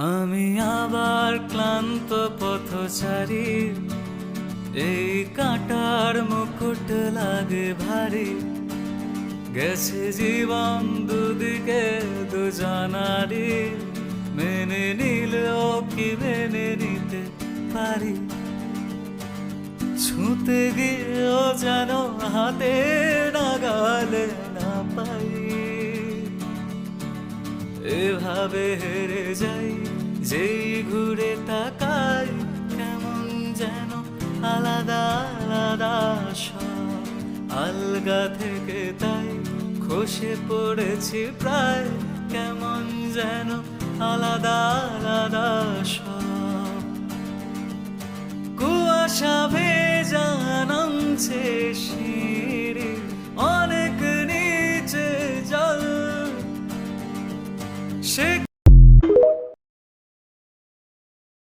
আমি আবার ক্লান্ত পথচারী। এই কাটার মুকুট লাগে ভারী। গেছে জীবন দুদিকে দুজনারি মেনে নিলেও কি মেনে নিতে পারি? ছুঁতে গিয়েও যেন হাতে নাগালে না পাই। এভাবে হেরে যাই যে ঘুরে তাকাই, কেমন যেন আলাদা আলাদা সব। আলগা থেকে তাই খসে পড়েছি প্রায়, কেমন যেন আলাদা আলাদা সব। কুয়াশা ভেজা নামছে শিরে, অনেক নিচে জল। সে